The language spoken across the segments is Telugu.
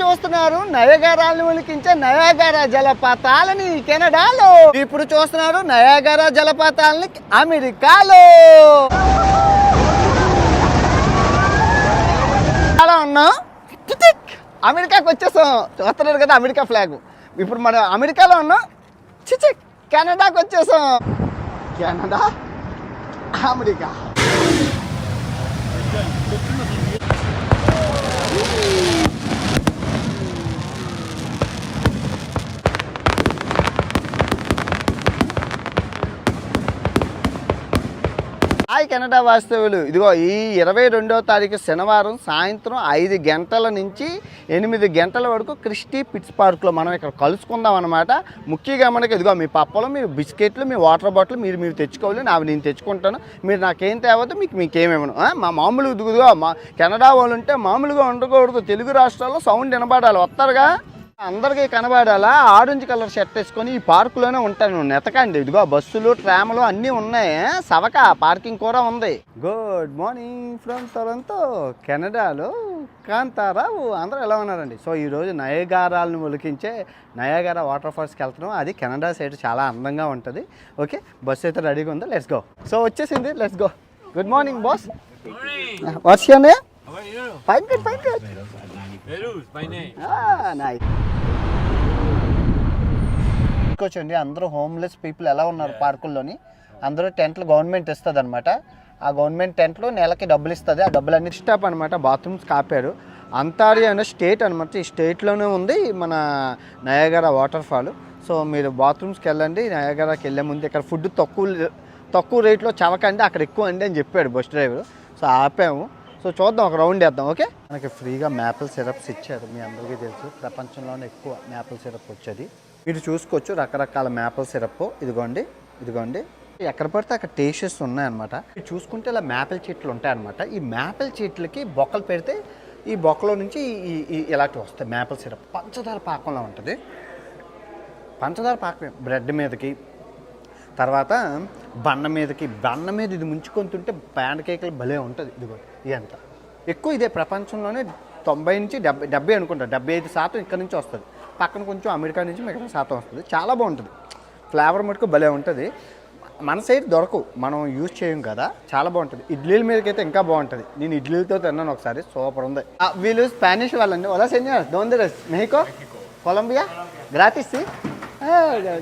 చూస్తున్నారు నయగారాలను ఉలికించే నయాగారా జలపాతాలని కెనడాలో. ఇప్పుడు చూస్తున్నారు నయాగారా జలపాతాలని అమెరికాలో. అలా ఉన్నాం అమెరికాకి వచ్చేసాం. చూస్తున్నారు కదా అమెరికా ఫ్లాగ్. ఇప్పుడు మనం అమెరికాలో ఉన్నాం చిచిక్ కెనడాకి వచ్చేసాం. కెనడా? అమెరికా. హాయ్ కెనడా వాస్తవులు ఇదిగో ఈ ఇరవై రెండో తారీఖు శనివారం సాయంత్రం ఐదు గంటల నుంచి ఎనిమిది గంటల వరకు క్రిస్టీ పిట్స్ పార్క్లో మనం ఇక్కడ కలుసుకుందాం అనమాట ముఖ్యంగా మనకి ఇదిగో మీ పప్పలు మీ బిస్కెట్లు మీ వాటర్ బాటిల్ మీరు మీరు తెచ్చుకోవాలి నావి నేను తెచ్చుకుంటాను. మీరు నాకేం తేవద్దు మీకు మీకేమేమను. మా మామూలుగా ఇదిగో మా కెనడా వాళ్ళు ఉంటే మామూలుగా ఉండకూడదు. తెలుగు రాష్ట్రాల్లో సౌండ్ వినబడాలి. వస్తారుగా? అందరికీ కనబడాలా? ఆరెంజ్ కలర్ షర్ట్ వేసుకొని ఈ పార్కులోనే ఉంటాను. నెతకండి. ఇదిగో బస్సులు ట్రాములు అన్నీ ఉన్నాయి. సవక పార్కింగ్ కూడా ఉంది. గుడ్ మార్నింగ్ ఫ్రమ్ టొరంతో కెనడాలో కాంతారావు. అందరూ ఎలా ఉన్నారండి? సో ఈరోజు నయగారాలను ఒలికించే నయగారా వాటర్ ఫాల్స్కి వెళ్తున్నాం. అది కెనడా సైడ్ చాలా అందంగా ఉంటుంది. ఓకే బస్సు అయితే రెడీగా ఉంది? లెట్స్ గో సో వచ్చేసింది. Let's go good morning boss what's? Fine good fine good Name. Nice చూడండి అందరూ హోమ్లెస్ పీపుల్ ఎలా ఉన్నారు పార్కుల్లోని? అందరూ టెంట్లు గవర్నమెంట్ ఇస్తుంది అనమాట ఆ గవర్నమెంట్ టెంట్లు నెలకి డబ్బులు ఇస్తుంది. ఆ డబ్బులు అన్ని స్టాప్ అనమాట బాత్రూమ్స్ కాపారు. అంతారి అనే స్టేట్ అనమాట ఈ స్టేట్లోనే ఉంది మన నయాగర వాటర్ ఫాల్ సో మీరు బాత్రూమ్స్కి వెళ్ళండి నయాగరాకి వెళ్ళే ముందు ఇక్కడ ఫుడ్ తక్కువ తక్కువ రేట్లో చవకండి. అక్కడ ఎక్కువ అండి అని చెప్పాడు బస్ డ్రైవర్ సో ఆపాము. సో చూద్దాం ఒక రౌండ్ వేద్దాం ఓకే? మనకి ఫ్రీగా మ్యాపిల్ సిరప్స్ ఇచ్చారు మీ అందరికీ తెలుసు. ప్రపంచంలోనే ఎక్కువ మ్యాపిల్ సిరప్ వచ్చేది. మీరు చూసుకోవచ్చు రకరకాల మ్యాపిల్ సిరప్ ఇదిగోండి ఇదిగోండి. ఎక్కడ పడితే అక్కడ టేస్టెస్ ఉన్నాయన్నమాట. చూసుకుంటే ఇలా మ్యాపిల్ చెట్లు ఉంటాయన్నమాట. ఈ మ్యాపిల్ చెట్లకి బొక్కలు పెడితే ఈ బొక్కలో నుంచి ఈ ఇలాంటివి వస్తాయి మ్యాపిల్ సిరప్ పంచదార పాకంలో ఉంటుంది. పంచదార పాకం బ్రెడ్ మీదకి. తర్వాత బండ మీదకి. బండ మీద ఇది ముంచుకొని తింటే ప్యాన్ కేకులు భలే ఉంటుంది. ఇదిగో ఇదంతా ఎక్కువ ఇదే ప్రపంచంలోనే తొంభై నుంచి డెబ్బై డెబ్బై అనుకుంటా డెబ్బై ఐదు శాతం ఇక్కడ నుంచి వస్తుంది. పక్కన కొంచెం అమెరికా నుంచి మిగతా శాతం వస్తుంది. చాలా బాగుంటుంది. ఫ్లేవర్ మటుకు భలే ఉంటుంది. మన సైడ్ దొరకవు మనం యూజ్ చేయం కదా చాలా బాగుంటుంది. ఇడ్లీల మీదకైతే ఇంకా బాగుంటుంది. నేను ఇడ్లీలతో తిన్నాను ఒకసారి సూపర్ ఉంది. వీళ్ళు స్పానిష్ వాళ్ళండి. ఒలా సెన్యార్ దోంది మెహికో? కొలంబియా? గ్రాటిస్?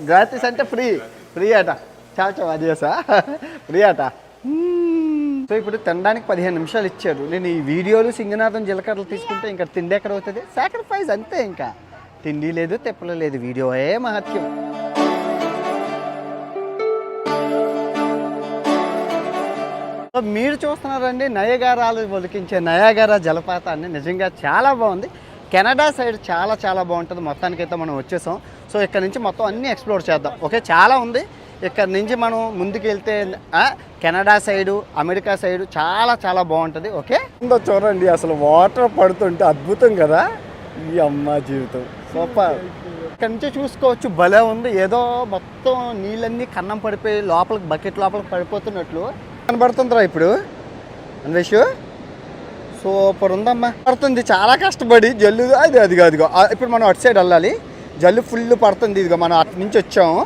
గ్రాటిస్ అంటే ఫ్రీ ఫ్రీ అట. చాలా చాలా అదేసా ఫ్రీ అట. సో ఇప్పుడు తినడానికి పదిహేను నిమిషాలు ఇచ్చారు. నేను ఈ వీడియోలు సింగనాథం జీలకర్రలు తీసుకుంటే ఇంకా తిండి ఎక్కడ అవుతుంది? సాక్రిఫైస్ అంతే ఇంకా. తిండి లేదు తెప్పలు లేదు. వీడియోయే మహత్యం. సో మీరు చూస్తున్నారండి నయగారాలు ఒలికించే నయాగారా జలపాతాన్ని. నిజంగా చాలా బాగుంది. కెనడా సైడ్ చాలా చాలా బాగుంటుంది. మొత్తానికైతే మనం వచ్చేసాం. సో ఇక్కడ నుంచి మొత్తం అన్నీ ఎక్స్ప్లోర్ చేద్దాం. ఓకే చాలా ఉంది. ఇక్కడ నుంచి మనం ముందుకు వెళ్తే ఆ, కెనడా సైడు అమెరికా సైడు చాలా చాలా బాగుంటుంది ఓకే? చూడండి అసలు వాటర్ పడుతుంటే అద్భుతం కదా ఈ అమ్మ జీవితం. సూపర్. ఇక్కడ నుంచి చూసుకోవచ్చు భలే ఉంది. ఏదో మొత్తం నీళ్ళన్నీ కన్నం పడిపోయి లోపలికి బకెట్ లోపలికి పడిపోతున్నట్లు. కనబడుతుందిరా ఇప్పుడు అన్వేషు. సూపర్ ఉందమ్మా. పడుతుంది చాలా కష్టపడి జల్లు అది అదిగో అదిగో ఇప్పుడు మనం అటు సైడ్ వెళ్ళాలి. జల్లు ఫుల్ పడుతుంది ఇదిగో మనం అటు నుంచి వచ్చాము.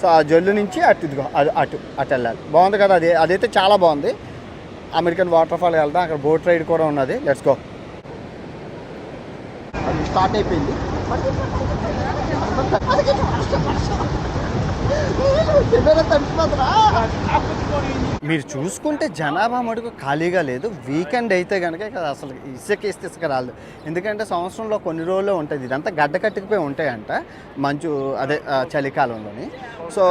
సో ఆ జల్లు నుంచి అటు ఇదిగో అటు అటు అటు వెళ్ళాలి. బాగుంది కదా అది అదైతే చాలా బాగుంది. అమెరికన్ వాటర్ ఫాల్ వెళ్దాం అక్కడ బోట్ రైడ్ కూడా ఉన్నది. లెట్స్ గో అది స్టార్ట్ అయిపోయింది. మీరు చూసుకుంటే జనాభా మటుకు ఖాళీగా లేదు. వీకెండ్ అయితే కనుక ఇక్కడ అసలు ఇసుక ఇసుక రాలేదు ఎందుకంటే సంవత్సరంలో కొన్ని రోజులు ఉంటుంది. ఇదంతా గడ్డ కట్టుకుపోయి ఉంటాయంట మంచు అదే చలికాలంలోని. సో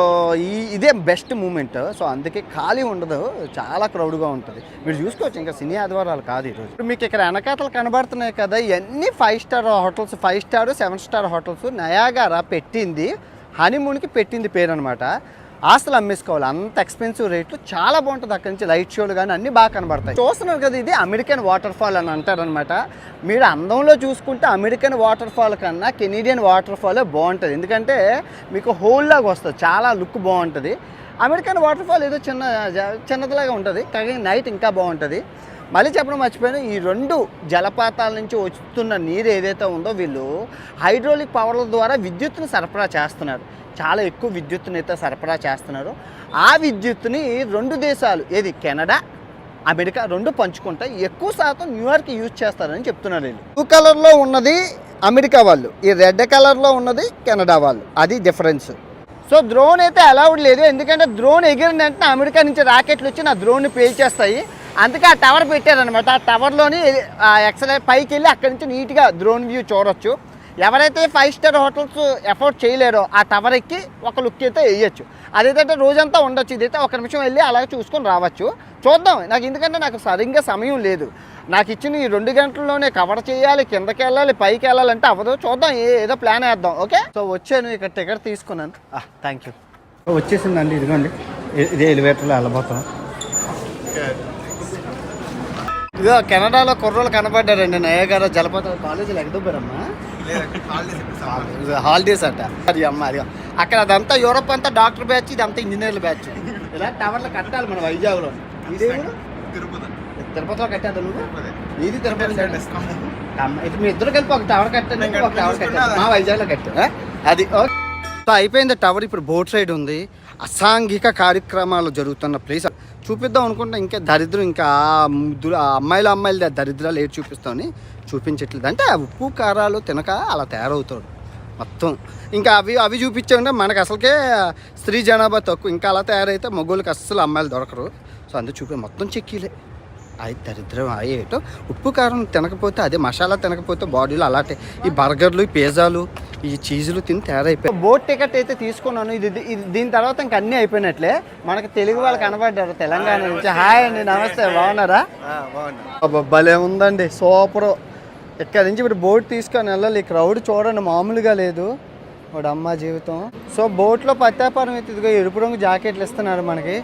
ఈ ఇదే బెస్ట్ మూమెంట్. సో అందుకే ఖాళీ ఉండదు. చాలా క్రౌడ్గా ఉంటుంది. మీరు చూసుకోవచ్చు. ఇంకా సినీ ఆదివారాలు కాదు ఈరోజు. మీకు ఇక్కడ వెనకాతలు కనబడుతున్నాయి కదా. ఇవన్నీ five star hotels five star seven star hotels. Niagara పెట్టింది. హనీమూన్కి పెట్టింది పేరు అనమాట ఆస్తులు అమ్మేసుకోవాలి. అంత ఎక్స్పెన్సివ్ రేట్లు. చాలా బాగుంటుంది అక్కడి నుంచి లైట్ షోలు కానీ అన్నీ బాగా కనబడతాయి. చూస్తున్నారు కదా ఇది అమెరికన్ వాటర్ ఫాల్ అని అంటారనమాట మీరు అందంలో చూసుకుంటే అమెరికన్ వాటర్ ఫాల్ కన్నా కెనీడియన్ వాటర్ ఫాలే బాగుంటుంది. ఎందుకంటే మీకు హోల్ లాగా వస్తుంది. చాలా లుక్ బాగుంటుంది. అమెరికన్ వాటర్ ఫాల్ ఏదో చిన్న చిన్నదిలాగా ఉంటుంది. కానీ నైట్ ఇంకా బాగుంటుంది. మళ్ళీ చెప్పడం మర్చిపోయాను ఈ రెండు జలపాతాల నుంచి వస్తున్న నీరు ఏదైతే ఉందో వీళ్ళు హైడ్రోలిక్ పవర్ల ద్వారా విద్యుత్తును సరఫరా చేస్తున్నారు. చాలా ఎక్కువ విద్యుత్తుని అయితే సరఫరా చేస్తున్నారు. ఆ విద్యుత్తుని రెండు దేశాలు ఏది కెనడా అమెరికా రెండు పంచుకుంటాయి ఎక్కువ శాతం న్యూయార్క్ యూజ్ చేస్తారని చెప్తున్నారు వీళ్ళు. బ్లూ కలర్లో ఉన్నది అమెరికా వాళ్ళు ఈ రెడ్ కలర్లో ఉన్నది కెనడా వాళ్ళు. అది డిఫరెన్స్ సో డ్రోన్ అయితే అలౌడ్ లేదు ఎందుకంటే డ్రోన్ ఎగిరిన వెంటనే అమెరికా నుంచి రాకెట్లు వచ్చి నా డ్రోన్ని పేల్చేస్తాయి. అందుకే ఆ టవర్ పెట్టారనమాట ఆ టవర్లోని ఎక్సలే పైకి వెళ్ళి అక్కడి నుంచి నీట్గా డ్రోన్ వ్యూ చూడొచ్చు. ఎవరైతే ఫైవ్ స్టార్ హోటల్స్ ఎఫోర్డ్ చేయలేరో ఆ టవర్ ఎక్కి ఒక లుక్ అయితే వేయచ్చు. అదేంటంటే రోజంతా ఉండొచ్చు. ఇదైతే ఒక నిమిషం వెళ్ళి అలాగే చూసుకొని రావచ్చు. చూద్దాం. నాకు ఎందుకంటే నాకు సరిగ్గా సమయం లేదు. నాకు ఇచ్చిన ఈ రెండు గంటల్లోనే కవర్ చేయాలి కిందకి వెళ్ళాలి పైకి వెళ్ళాలంటే అవ్వదు. చూద్దాం. ఏదో ప్లాన్ వేద్దాం. ఓకే సో వచ్చాను. ఇక్కడ టికెట్ తీసుకున్నాను. థ్యాంక్ యూ వచ్చేసిందండి. ఇదిగోండి. ఇదే ఎలివేటర్లో వెళ్ళబోతాం ఇదిగో కెనడాలో కుర్రోళ్ళు కనపడ్డారండి నయగార జలపాత కాలేజీలో ఎగదొబ్బారమ్మా హాలిడేస్ అంట. అది అమ్మ అది అక్కడ అదంతా యూరోప్ అంతా డాక్టర్ బ్యాచ్ ఇదంతా ఇంజనీర్ల బ్యాచ్. ఇలా టవర్లు కట్టాలి మన వైజాగ్లో. ఇదే ఊరు? తిరుపతిలో కట్టాడు నువ్వు? ఇది తిరుపతి ఇది మీ ఇద్దరు కలిపి ఒక టవర్ కట్టాను ఒక టవర్ కట్టాను మా వైజాగ్లో కట్టా. అది. ఓకే అయిపోయింది టవర్ ఇప్పుడు బోట్ సైడ్ ఉంది. అసాంఘిక కార్యక్రమాలు జరుగుతున్న ప్లేస్ చూపిద్దాం అనుకుంటే ఇంకా దరిద్రం ఇంకా ముద్దులు ఆ అమ్మాయిలు అమ్మాయిలు దరిద్రాలు ఏడు చూపిస్తామని చూపించట్లేదు అంటే ఉప్పు కారాలు తినక అలా తయారవుతాడు మొత్తం. ఇంకా అవి అవి చూపించామంటే మనకు అసలుకే స్త్రీ జనాభా తక్కువ. ఇంకా అలా తయారైతే మగోళ్ళకి అస్సలు అమ్మాయిలు దొరకరు. సో అందుకు చూపి మొత్తం చెక్కీలే. అది దరిద్రం అయ్యేటో ఉప్పు కారం తినకపోతే అదే మసాలా తినకపోతే బాడీలో అలాంటి ఈ బర్గర్లు ఈ పిజ్జాలు ఈ చీజులు తిని తయారైపోయి. బోట్ టికెట్ అయితే తీసుకున్నాను. ఇది ఇది దీని తర్వాత ఇంకా అన్నీ అయిపోయినట్లే. మనకి తెలుగు వాళ్ళు కనబడ్డారు తెలంగాణ నుంచి. హాయ్ అండి నమస్తే. బాగున్నారా? భలే ఉందండి. సూపర్. ఇక్కడ నుంచి ఇప్పుడు బోట్ తీసుకొని వెళ్ళాలి. ఈ క్రౌడ్ చూడండి మామూలుగా లేదు. వాడు అమ్మ జీవితం. సో బోట్లో పత్తాపారం అయితే ఇదిగో ఎరుపు రంగు జాకెట్లు ఇస్తున్నారు మనకి.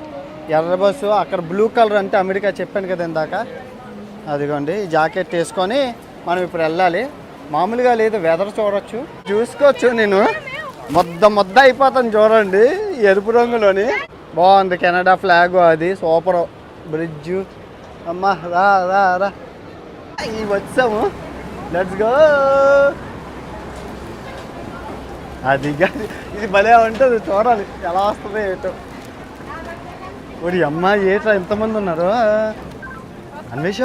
ఎర్ర బస్సు అక్కడ బ్లూ కలర్ అంటే అమెరికా చెప్పాను కదా ఇందాక. అదిగోండి జాకెట్ వేసుకొని మనం ఇప్పుడు వెళ్ళాలి. మామూలుగా లేదు వెదర్ చూడొచ్చు. చూసుకోవచ్చు నేను. మొద్ద మొద్ద అయిపోతాను చూడండి ఎరుపు రంగులోని. బాగుంది కెనడా ఫ్లాగ్ అది సూపర్ బ్రిడ్జ్ అమ్మా రా రా రా. ఈ వచ్చాము. లెట్స్ గో అది కానీ ఇది భలే ఉంటుంది చూడాలి. ఎలా వస్తుంది ఏంటో. ఒడి అమ్మ ఏట్రా ఎంతమంది ఉన్నారు? అన్వేష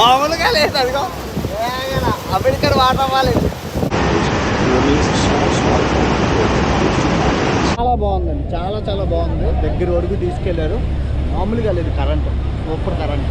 మామూలుగా లేదు అదిగో. అంబేద్కర్ వాటర్ అవ్వాలి చాలా బాగుందండి చాలా చాలా బాగుంది. దగ్గర వరకు తీసుకెళ్ళారు. మామూలుగా లేదు current super current.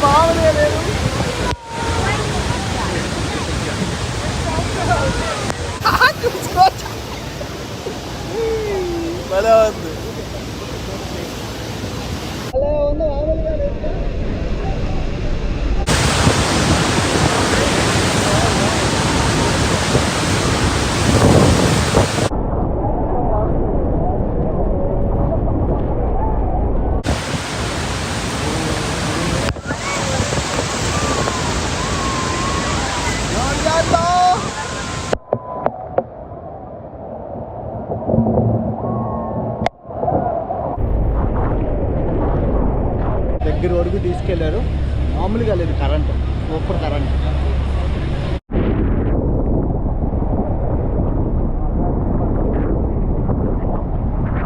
Come on, man. Super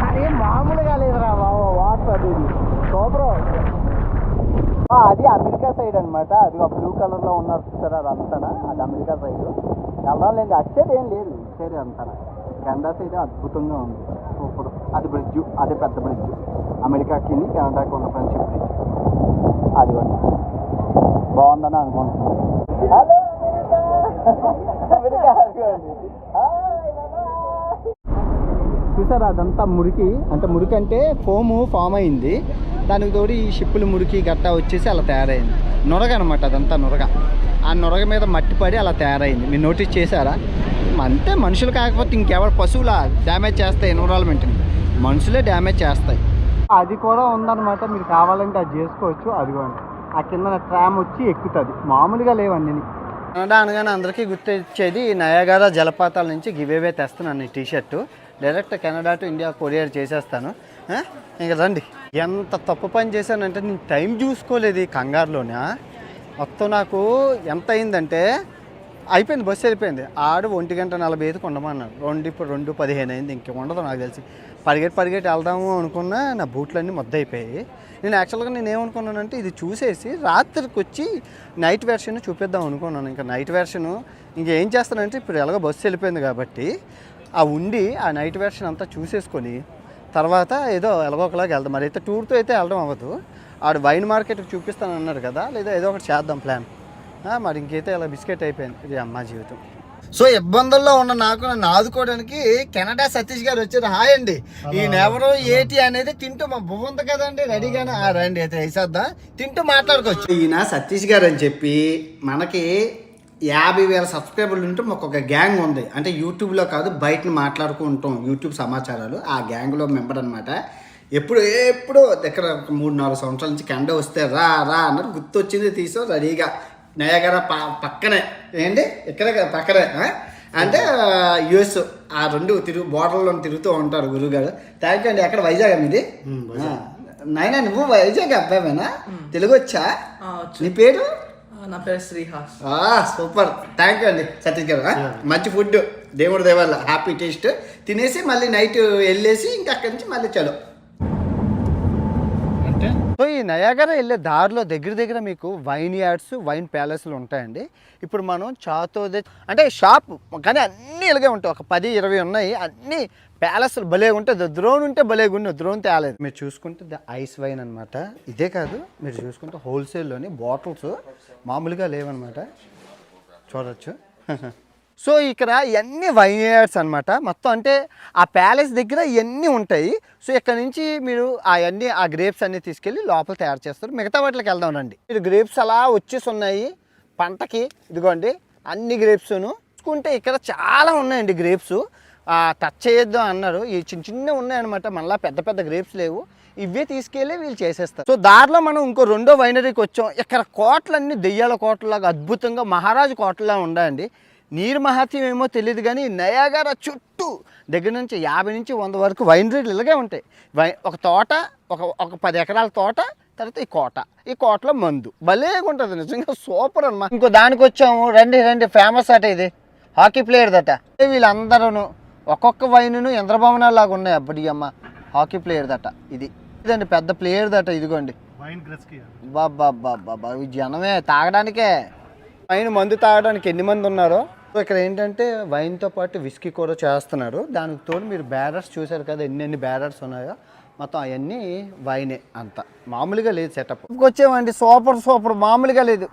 అది మామూలుగా లేదురా బాబు వాటర్ అది సూపర్. అది అమెరికా సైడ్ అనమాట అది ఒక బ్లూ కలర్లో ఉన్నారు చూసారా అది అంతనా? అది అమెరికా సైడ్. వెళ్ళడం లేదు అటు సైడ్ ఏం లేదు. ఇటు సైడ్ అంతనా? కెనడా సైడ్ అద్భుతంగా ఉంది. సూపర్. అది బ్రిడ్జ్. అదే పెద్ద బ్రిడ్జ్. అమెరికాకి కెనడాకి ఉన్న ఫ్రెండ్షిప్ బ్రిడ్జ్. అది కూడా బాగుందని అనుకుంటున్నాను. చూసారా అదంతా మురికి? అంటే మురికి అంటే ఫోము ఫామ్ అయింది. దానికి తోడు ఈ షిప్పులు మురికి గట్టా వచ్చేసి అలా తయారైంది. నొరగ అనమాట అదంతా నొరగ. ఆ నొరగ మీద మట్టి పడి అలా తయారైంది. మీరు నోటీస్ చేశారా? అంతే మనుషులు కాకపోతే ఇంకెవరు పశువుల డ్యామేజ్ చేస్తాయి ఎన్విరాన్మెంట్ని. మనుషులే డ్యామేజ్ చేస్తాయి. అది కూడా ఉందన్నమాట. మీరు కావాలంటే అది చేసుకోవచ్చు. అదిగోండి. ఆ కింద ట్రామ్ వచ్చి ఎక్కుతుంది. మామూలుగా లేవన్నీ కెనడా అనగానే అందరికీ గుర్తొచ్చేది నయాగారా జలపాతాల నుంచి గివేవే తెస్తున్నాను ఈ T shirt direct Canada to India courier చేసేస్తాను. ఇంకా ఇంక రండి. ఎంత తప్పు పని చేశానంటే నేను టైం చూసుకోలేదు ఈ కంగారులోనే మొత్తం నాకు ఎంత అయిందంటే అయిపోయింది బస్సు వెళ్ళిపోయింది. ఆడు ఒంటి గంట నలభై ఐదుకి ఉండమన్నాడు. రెండు ఇప్పుడు రెండు పదిహేను అయింది ఇంక ఉండదు నాకు తెలిసి. పరిగెట్టి పరిగెట్టి వెళ్దాము అనుకున్నా నా బూట్లన్నీ మొద్ద అయిపోయాయి నేను యాక్చువల్గా నేను ఏమనుకున్నానంటే ఇది చూసేసి రాత్రికి వచ్చి నైట్ వెర్షన్ చూపిద్దాం అనుకున్నాను. ఇంకా నైట్ వెర్షను ఇంకేం చేస్తానంటే ఇప్పుడు ఎలాగో బస్సు వెళ్ళిపోయింది కాబట్టి ఆ ఉండి ఆ నైట్ వెర్షన్ అంతా చూసేసుకొని తర్వాత ఏదో ఎలాగో ఒకలాగా వెళ్దాం. మరి అయితే టూర్తో అయితే వెళ్ళడం అవ్వదు. ఆడు వైన్ మార్కెట్కి చూపిస్తాను అన్నాడు కదా లేదా ఏదో ఒకటి చేద్దాం ప్లాన్ మరి ఇంకైతే ఇలా బిస్కెట్ అయిపోయింది. ఇది అమ్మ జీవితం. సో ఇబ్బందుల్లో ఉన్న నాకు నన్ను ఆదుకోవడానికి కెనడా సతీష్ గారు వచ్చారు. హాయ్ అండి. ఈయన ఎవరు ఏటి అనేది తింటూ మా బువ్వ ఉంది కదండి రెడీగానే. ఆ, రండి అయితే వేసేద్దాం? తింటూ మాట్లాడుకోవచ్చు. ఈయన సతీష్ గారు అని చెప్పి మనకి యాభై వేల సబ్స్క్రైబర్లు ఉంటే మాకు ఒక గ్యాంగ్ ఉంది. అంటే యూట్యూబ్లో కాదు బయటని మాట్లాడుకుంటాం యూట్యూబ్ సమాచారాలు. ఆ గ్యాంగ్లో మెంబర్ అనమాట ఎప్పుడు ఎప్పుడు దగ్గర మూడు నాలుగు సంవత్సరాల నుంచి కెనడా వస్తే రా రా అన్నారు. గుర్తొచ్చింది తీసో రెడీగా. నయగర ప పక్కనే. ఏంటి? ఇక్కడ కదా పక్కనే? అంటే యుఎస్ ఆ రెండు తిరుగు బోర్డర్లో తిరుగుతూ ఉంటారు గురువుగారు థ్యాంక్ యూ అండి. ఎక్కడ? వైజాగ్ మీది? ఆ. నాయనా నువ్వు వైజాగ్ అబ్బాయినా? తెలుగు వచ్చా. నీ పేరు? నా పేరు శ్రీహాస్. ఆ, సూపర్. థ్యాంక్ యూ అండి సతీష్ గారు? మంచి ఫుడ్ దేవుడి దేవాల హ్యాపీ టేస్ట్. తినేసి మళ్ళీ నైట్ వెళ్ళేసి ఇంకా అక్కడి నుంచి మళ్ళీ చలో. సో ఈ నయాగర వెళ్ళే దారిలో దగ్గర దగ్గర మీకు వైన్ యార్డ్స్ వైన్ ప్యాలెస్లు ఉంటాయండి. ఇప్పుడు మనం చాతో అంటే షాప్ కానీ అన్నీ ఇలాగే ఉంటాయి. ఒక పది ఇరవై ఉన్నాయి. అన్నీ ప్యాలెస్లు భలే ఉంటాయి. ద్రోన్ ఉంటే భలే గుండి ద్రోన్ తేలేదు. మీరు చూసుకుంటే ద ఐస్ వైన్ అనమాట ఇదే కాదు మీరు చూసుకుంటే హోల్సేల్లోని బాటిల్స్ మామూలుగా లేవన్నమాట. చూడొచ్చు. సో ఇక్కడ ఇవన్నీ వైన్యార్డ్స్ అనమాట మొత్తం అంటే ఆ ప్యాలెస్ దగ్గర ఇవన్నీ ఉంటాయి. సో ఇక్కడ నుంచి మీరు అవన్నీ ఆ గ్రేప్స్ అన్నీ తీసుకెళ్ళి లోపల తయారు చేస్తారు. మిగతా వాటికి వెళ్దాం రండి. మీరు గ్రేప్స్ అలా వచ్చేసి ఉన్నాయి. పంటకి ఇదిగోండి అన్ని గ్రేప్స్ను చూసుకుంటే ఇక్కడ చాలా ఉన్నాయండి గ్రేప్స్ టచ్ చేయొద్దు అన్నారు. ఈ చిన్న చిన్న ఉన్నాయన్నమాట మళ్ళీ పెద్ద పెద్ద గ్రేప్స్ లేవు. ఇవే తీసుకెళ్ళి వీళ్ళు చేసేస్తారు. సో దారిలో మనం ఇంకో రెండో వైనరీకి వచ్చాం. ఇక్కడ కోటలన్నీ దెయ్యాల కోటలాగా అద్భుతంగా మహారాజు కోటలా ఉన్నాయండి నీరు మహత్యం ఏమో తెలియదు కానీ నయాగార చుట్టూ దగ్గర నుంచి యాభై నుంచి వంద వరకు వైనరీలు ఇలాగే ఉంటాయి. వై ఒక తోట ఒక ఒక పది ఎకరాల తోట తర్వాత ఈ కోట. ఈ కోటలో మందు. భలేగా ఉంటుంది నిజంగా సూపర్ అన్నమాట ఇంకో దానికి వచ్చాము. రండి రండి. ఫేమస్ అట ఇది. హాకీ ప్లేయర్ దట వీళ్ళందరూ ఒక్కొక్క వైనును ఇంద్రభవనాలు లాగా ఉన్నాయి అబ్బడి అమ్మ. హాకీ ప్లేయర్ దట ఇది. ఇదండి పెద్ద ప్లేయర్ దట ఇదిగోండి బాబా బాబా ఈ జనమే తాగడానికే. వైన్ మందు తాగడానికి ఎన్ని మంది ఉన్నారో సో ఇక్కడ ఏంటంటే వైన్తో పాటు విస్కీ కూడా చేస్తున్నారు దానికి తోడు మీరు బ్యారర్స్ చూశారు కదా ఎన్ని ఎన్ని బ్యారర్స్ ఉన్నాయో. మొత్తం అవన్నీ వైనే అంత. మామూలుగా లేదు సెటప్ వచ్చేవండి సూపర్ సూపర్ మామూలుగా లేదు.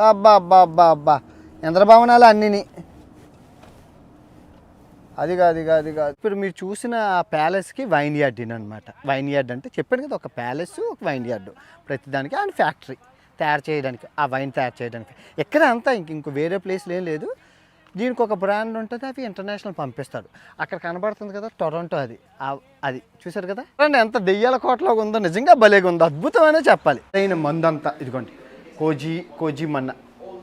బాబ్బా బాబా అబ్బా ఇంద్రభవనాలు అన్నిని. అది కాదు కాదు కాదు. ఇప్పుడు మీరు చూసిన ప్యాలెస్కి వైన్ యార్డ్ అనమాట వైన్ యార్డ్ అంటే చెప్పాను కదా ఒక ప్యాలెస్ ఒక వైన్ యార్డ్ ప్రతిదానికి అండ్ ఫ్యాక్టరీ తయారు చేయడానికి ఆ వైన్ తయారు చేయడానికి. ఎక్కడ అంతా ఇంక ఇంకో వేరే ప్లేస్లో ఏం లేదు. దీనికి ఒక బ్రాండ్ ఉంటుంది అవి ఇంటర్నేషనల్ పంపిస్తారు అక్కడ కనబడుతుంది కదా టొరంటో అది. అది చూసారు కదా? రండి ఎంత దెయ్యాల కోటలో ఉందో నిజంగా భలేగా ఉందో అద్భుతమనే చెప్పాలి. అయిన మందంతా ఇదిగోండి కోజీ కోజీ మన్న.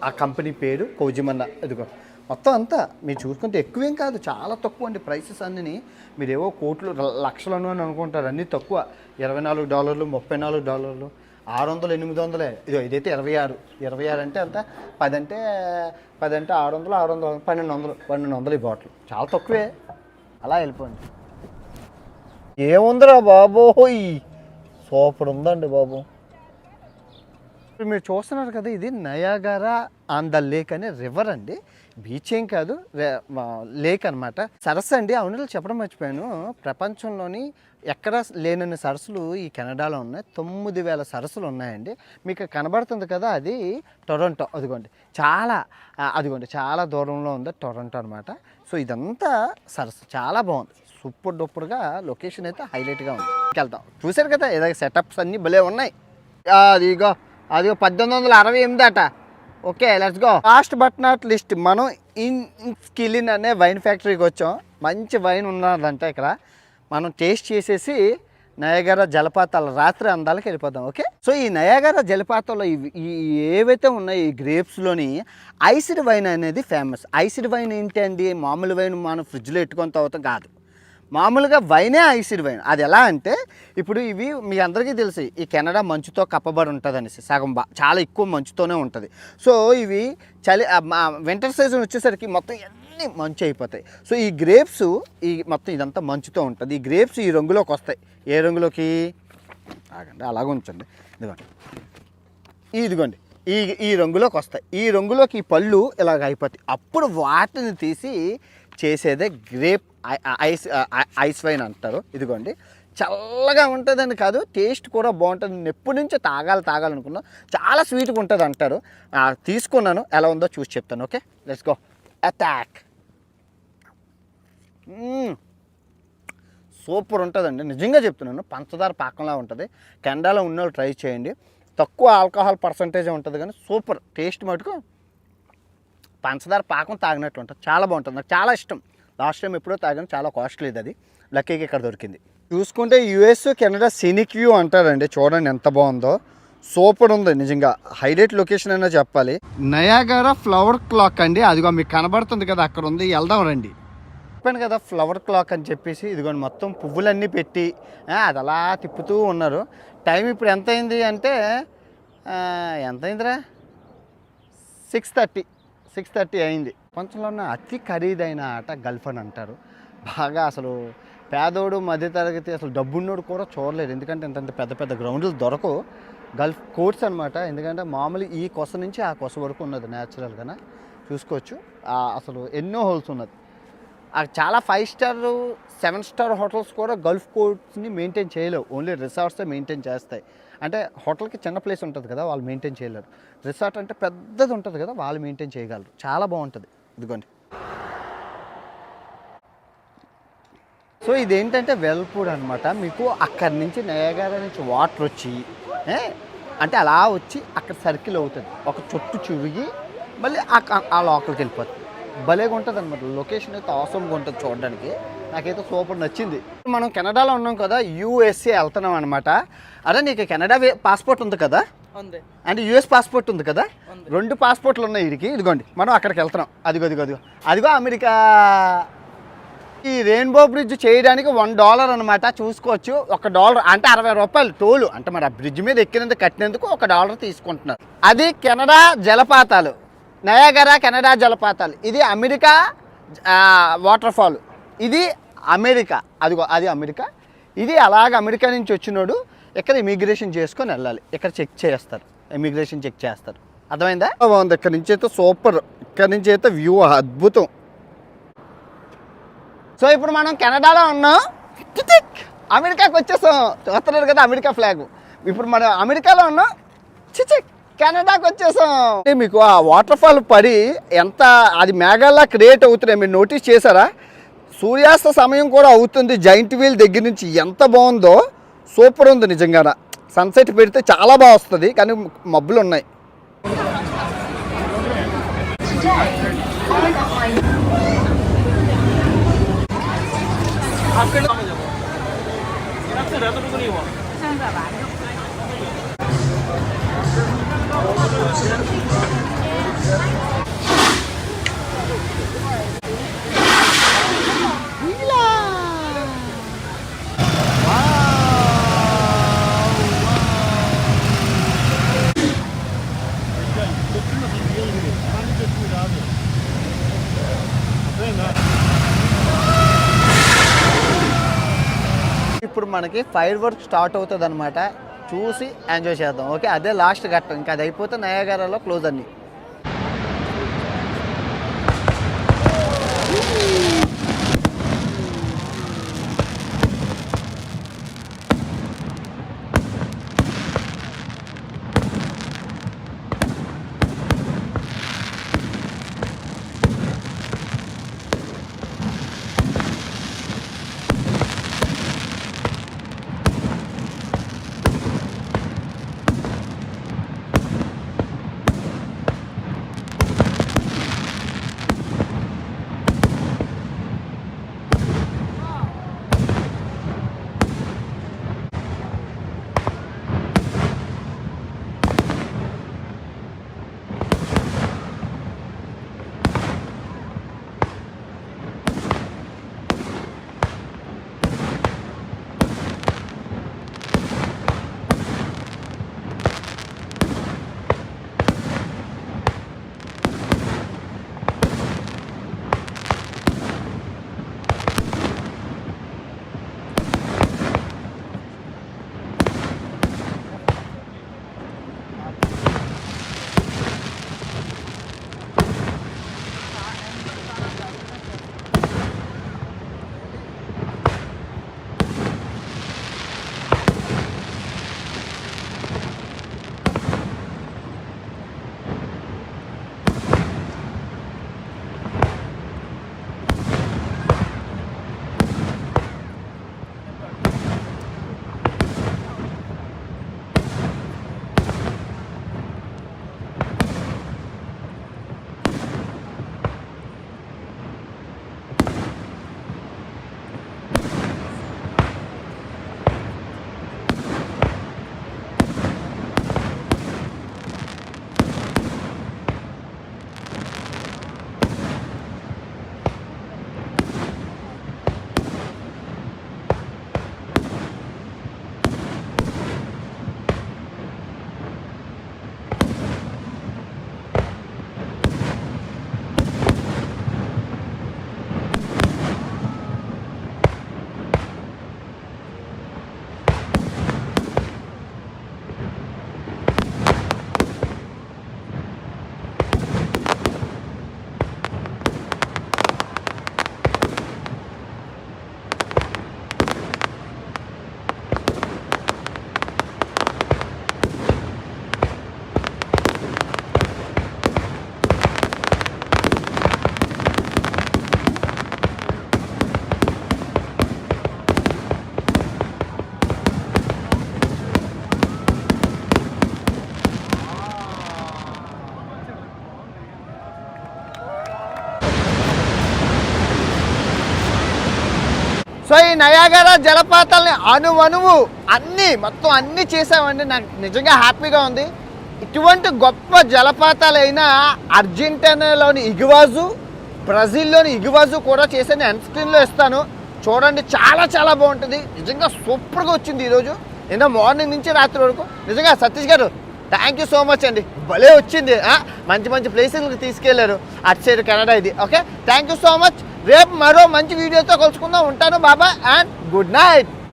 ఆ కంపెనీ పేరు కోజిమన్న ఇదిగో. మొత్తం అంతా మీరు చూసుకుంటే ఎక్కువేం కాదు చాలా తక్కువ అండి ప్రైసెస్ అన్నీ మీరేవో కోట్లు లక్షలను అని అనుకుంటారు అన్నీ తక్కువ. ఇరవై నాలుగు డాలర్లు ముప్పై నాలుగు డాలర్లు. ఆరు వందలు ఎనిమిది వందలే ఇదో ఇదైతే ఇరవై ఆరు ఇరవై ఆరు అంటే అంత పది అంటే పది అంటే ఆరు వందలు ఆరు వందలు పన్నెండు వందలు పన్నెండు వందలు ఈ బాటిల్. చాలా తక్కువే. అలా వెళ్ళిపోండి. ఏముందిరా బాబోయ్? సూపర్ ఉందండి బాబు. ఇప్పుడు మీరు చూస్తున్నారు కదా ఇది నయాగారా ఆన్ ద లేక్ అనే రివర్ అండి. బీచ్ ఏం కాదు లేక్ అనమాట సరస్సు అండి అవును చెప్పడం మర్చిపోయాను. ప్రపంచంలోని ఎక్కడ లేనన్ని సరస్సులు ఈ కెనడాలో ఉన్నాయి. తొమ్మిది వేల సరస్సులు ఉన్నాయండి. మీకు కనబడుతుంది కదా అది టొరంటో. అదిగోండి చాలా అదిగోండి చాలా దూరంలో ఉంది టొరంటో అనమాట సో ఇదంతా సరస్సు. చాలా బాగుంది. సూపర్ డూపర్గా లొకేషన్ అయితే హైలైట్గా ఉంది. వెళ్తాం చూసారు కదా ఏదైనా సెటప్స్ అన్నీ భలే ఉన్నాయి. అదిగో. అదిగో పద్దెనిమిది వందల అరవై ఎనిమిది అట. Okay let's go last but not least మనం ఇన్ స్కిలిన్ అనే వైన్ ఫ్యాక్టరీకి వచ్చాం. మంచి వైన్ ఉన్నదంట ఇక్కడ. మనం టేస్ట్ చేసేసి నయాగర జలపాతాల రాత్రి అందాలకు వెళ్ళిపోదాం ఓకే? సో ఈ నయాగర జలపాతంలో ఇవి ఈ ఏవైతే ఉన్నాయో ఈ గ్రేప్స్లోని ఐసిడ్ వైన్ అనేది ఫేమస్. ఐసిడ్ వైన్ ఏంటి అండి? మామూలు వైన్ మనం ఫ్రిడ్జ్లో పెట్టుకొని తాగుతాం కాదు. మామూలుగా వైనే ఐసిడ్ వైన్. అది ఎలా అంటే ఇప్పుడు ఇవి మీ అందరికీ తెలుసు ఈ కెనడా మంచుతో కప్పబడి ఉంటుంది అనేసి సగం బా చాలా ఎక్కువ మంచుతోనే ఉంటుంది. సో ఇవి చలి వింటర్ సీజన్ వచ్చేసరికి మొత్తం అన్నీ మంచు అయిపోతాయి. సో ఈ గ్రేప్స్ ఈ మొత్తం ఇదంతా మంచుతో ఉంటుంది. ఈ గ్రేప్స్ ఈ రంగులోకి వస్తాయి. ఏ రంగులోకి? ఆగండి అలాగ ఉంచండి ఇదిగోండి. ఇదిగోండి. ఈ ఈ రంగులోకి వస్తాయి. ఈ రంగులోకి ఈ పళ్ళు ఇలాగ అయిపోతాయి. అప్పుడు వాటిని తీసి చేసేదే grape ice- ice ice wine అంటారు. ఇదిగోండి. చల్లగా ఉంటుందని కాదు టేస్ట్ కూడా బాగుంటుంది. నేను ఎప్పటి నుంచో తాగాలి తాగాలనుకున్నా చాలా స్వీట్గా ఉంటుంది అంటారు. తీసుకున్నాను. ఎలా ఉందో చూసి చెప్తాను okay? Let's go attack super ఉంటుందండి. నిజంగా చెప్తున్నాను. పంచదార పాకంలా ఉంటుంది. కెనడాలో ఉన్న వాళ్ళు ట్రై చేయండి. తక్కువ ఆల్కహాల్ పర్సంటేజ్ ఉంటుంది కానీ సూపర్ టేస్ట్ మటుకు పంచదార పాకం తాగినట్టు ఉంటుంది. చాలా బాగుంటుంది. నాకు చాలా ఇష్టం. లాస్ట్ టైం ఎప్పుడో తాగాను చాలా కాస్ట్లీ అది. లక్కీకి ఇక్కడ దొరికింది. చూసుకుంటే యుఎస్ కెనడా సినిక్ వ్యూ అంటారండి. చూడండి ఎంత బాగుందో. సూపర్ ఉంది నిజంగా. హైలైట్ లొకేషన్ అయినా చెప్పాలి. నయాగారా ఫ్లవర్ క్లాక్ అండి. అదిగో మీకు కనబడుతుంది కదా అక్కడ ఉంది. వెళ్దాం రండి. చెప్పాను కదా ఫ్లవర్ క్లాక్ అని చెప్పేసి ఇదిగోండి మొత్తం పువ్వులన్నీ పెట్టి అది అలా తిప్పుతూ ఉన్నారు. టైం ఇప్పుడు ఎంత అయింది అంటే ఎంత అయిందిరా? సిక్స్ థర్టీ సిక్స్ థర్టీ అయింది. ప్రపంచంలో ఉన్న అతి ఖరీదైన ఆట గల్ఫ్ అని అంటారు. బాగా అసలు పేదోడు మధ్యతరగతి అసలు డబ్బున్నోడు కూడా చూడలేరు ఎందుకంటే ఇంత పెద్ద పెద్ద గ్రౌండ్లు దొరకవు. గల్ఫ్ కోర్ట్స్ అనమాట ఎందుకంటే మామూలు ఈ కొస నుంచి ఆ కొస వరకు ఉన్నది న్యాచురల్గా చూసుకోవచ్చు. అసలు ఎన్నో హోల్స్ ఉన్నది. చాలా five star seven star hotels కూడా గల్ఫ్ కోర్ట్స్ని మెయింటైన్ చేయలేవు. ఓన్లీ రిసార్ట్సే మెయింటైన్ చేస్తాయి. అంటే హోటల్కి చిన్న ప్లేస్ ఉంటుంది కదా వాళ్ళు మెయింటైన్ చేయలేరు. రిసార్ట్ అంటే పెద్దది ఉంటుంది కదా వాళ్ళు మెయింటైన్ చేయగలరు. చాలా బాగుంటుంది. ఇదిగోండి. సో ఇదేంటంటే వెల్పూడ్ అనమాట మీకు అక్కడి నుంచి నయాగార నుంచి వాటర్ వచ్చి అంటే అలా వచ్చి అక్కడ సర్కిల్ అవుతుంది. ఒక చుట్టు చువిగి మళ్ళీ ఆ- ఆ లోపలికి వెళ్ళిపోతుంది భలేగా ఉంటుంది అనమాట లొకేషన్ అయితే అవసరంగా ఉంటుంది చూడడానికి. నాకైతే సూపర్ నచ్చింది. మనం కెనడాలో ఉన్నాం కదా యూఎస్ఏ వెళ్తున్నాం అనమాట అదే నీకు కెనడా పాస్పోర్ట్ ఉంది కదా? అంటే యూఎస్ పాస్పోర్ట్ ఉంది కదా. రెండు పాస్పోర్ట్లు ఉన్నాయి వీడికి ఇదిగోండి మనం అక్కడికి వెళ్తున్నాం. అదిగో అదిగో అదిగో. అదిగో అమెరికా. ఈ రెయిన్బో బ్రిడ్జ్ చేయడానికి వన్ డాలర్ అనమాట చూసుకోవచ్చు. ఒక డాలర్ అంటే అరవై రూపాయలు టోలు. అంటే మరి ఆ బ్రిడ్జ్ మీద ఎక్కినందుకు కట్టినందుకు ఒక డాలర్ తీసుకుంటున్నారు. అది కెనడా జలపాతాలు. నయాగరా కెనడా జలపాతాలు. ఇది అమెరికా వాటర్ ఫాల్ ఇది అమెరికా. అదిగో అది అమెరికా. ఇది అలాగ అమెరికా నుంచి వచ్చినోడు ఇక్కడ ఇమిగ్రేషన్ చేసుకొని వెళ్ళాలి. ఇక్కడ చెక్ చేస్తారు. ఇమిగ్రేషన్ చెక్ చేస్తారు. అర్థమైందా? బాగుంది. ఇక్కడ నుంచి అయితే సూపర్. ఇక్కడ నుంచి అయితే వ్యూ అద్భుతం. సో ఇప్పుడు మనం కెనడాలో ఉన్నాం. అమెరికాకి వచ్చేసాం. చూస్తున్నారు కదా అమెరికా ఫ్లాగ్ ఇప్పుడు మనం అమెరికాలో ఉన్నాం. చిచిక్ కెనడాకి వచ్చేసాం. అంటే మీకు ఆ వాటర్ ఫాల్ పడి ఎంత అది మేఘాల్లా క్రియేట్ అవుతున్నాయి మీరు నోటీస్ చేశారా? సూర్యాస్త సమయం కూడా అవుతుంది జైంట్ వీల్ దగ్గర నుంచి ఎంత బాగుందో సూపర్ ఉంది నిజంగా సన్సెట్ పెడితే చాలా బాగా వస్తుంది కానీ మబ్బులు ఉన్నాయి. ఇప్పుడు మనకి ఫైర్ వర్క్ స్టార్ట్ అవుతుంది అనమాట చూసి ఎంజాయ్ చేద్దాం. ఓకే అదే లాస్ట్ ఘట్టం. ఇంకా అది అయిపోతే నయాగారాలో క్లోజ్ అన్ని. సో ఈ నయాగర జలపాతాలని అణువణువు అన్నీ మొత్తం అన్నీ చేసామండి నాకు నిజంగా హ్యాపీగా ఉంది. ఇటువంటి గొప్ప జలపాతాలైన అర్జెంటీనాలోని ఇగువాజు బ్రెజిల్లోని ఇగువాజు కూడా చేసే నేను స్క్రీన్లో ఇస్తాను. చూడండి చాలా చాలా బాగుంటుంది. నిజంగా సూపర్గా వచ్చింది ఈరోజు. నిన్న మార్నింగ్ నుంచి రాత్రి వరకు. నిజంగా సతీష్ గారు థ్యాంక్ యూ సో మచ్ అండి. భలే వచ్చింది. మంచి మంచి ప్లేసెస్కి తీసుకెళ్ళారు. అటు సైడ్ కెనడా ఇది. Okay thank you so much రేపు మరో మంచి వీడియోతో కలుసుకుందాం. ఉంటాను బాబా అండ్ గుడ్ నైట్